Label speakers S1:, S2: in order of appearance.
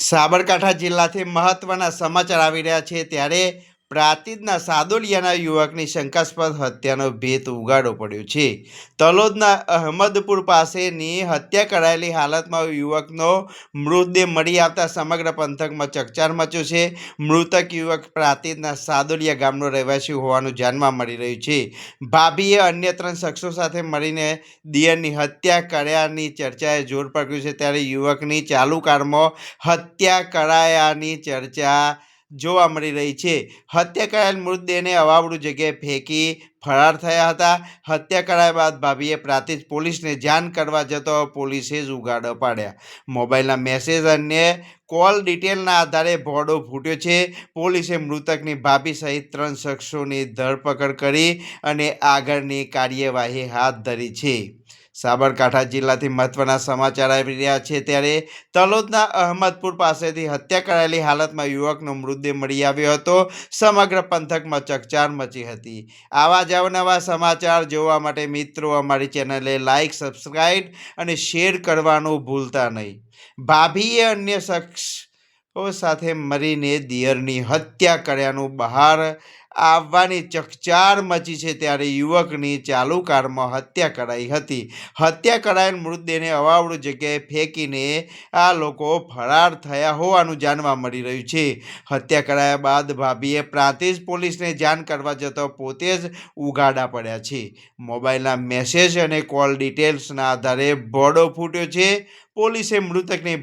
S1: સાબરકાંઠા જિલ્લાથી મહત્ત્વના સમાચાર આવી રહ્યા છે ત્યારે પ્રાંતિજના સાદોલિયાના યુવકની શંકાસ્પદ હત્યાનો ભેત ઉગાડો પડ્યો છે. તલોદના અહમદપુર પાસેની હત્યા કરાયેલી હાલતમાં યુવકનો મૃતદેહ મળી આવતા સમગ્ર પંથકમાં ચકચાર મચ્યો છે. મૃતક યુવક પ્રાતિદના સાદોલિયા ગામનો રહેવાસી હોવાનું જાણવા મળી રહ્યું છે. ભાભીએ અન્ય ત્રણ શખ્સો સાથે મળીને દિયરની હત્યા કર્યાની ચર્ચાએ જોર પકડ્યું છે. ત્યારે યુવકની ચાલુ કારમાં હત્યા કરાયાની ચર્ચા જોવા મળી રહી છે. હત્યા કરાયેલ મૃતદેહને અવાવડું જગ્યાએ ફેંકી ફરાર થયા હતા. હત્યા કરાયા બાદ ભાભીએ પ્રાંતિજ પોલીસને જાણ કરવા જતો પોલીસે જ ઉગાડો પાડ્યા. મોબાઈલના મેસેજ અને કોલ ડિટેલના આધારે ભોડો ફૂટ્યો છે. પોલીસે મૃતકની ભાભી સહિત ત્રણ શખ્સોની ધરપકડ કરી અને આગળની કાર્યવાહી હાથ ધરી છે. સાબરકાંઠા જિલ્લાથી મહત્વના સમાચાર આવી રહ્યા છે. ત્યારે તલોદના અહમદપુર પાસેથી હત્યા કરાયેલી હાલતમાં યુવકનો મૃતદેહ મળી આવ્યો હતો. સમગ્ર પંથકમાં ચકચાર મચી હતી. આવા જ અવનવા સમાચાર જોવા માટે મિત્રો, અમારી ચેનલે લાઇક સબસ્ક્રાઈબ અને શેર કરવાનું ભૂલતા નહીં. ભાભીએ અન્ય શખ્સો સાથે મળીને દિયરની હત્યા કર્યાનું બહાર આવવાની ચકચાર મચી છે ત્યારે યુવકની ચાલુ કારમાં હત્યા કરાઈ હતી. હત્યા કરાયેલ મૃતદેહને અવાવડું જગ્યાએ ફેંકીને આ લોકો ફરાર થયા હોવાનું જાણવા મળી રહ્યું છે. હત્યા કરાયા બાદ ભાભીએ પ્રાંતિજ પોલીસને જાણ કરવા જતો પોતે જ ઉઘાડા પડ્યા છે. મોબાઈલના મેસેજ અને કોલ ડિટેલ્સના આધારે ભોડો ફૂટ્યો છે. પોલીસે મૃતકની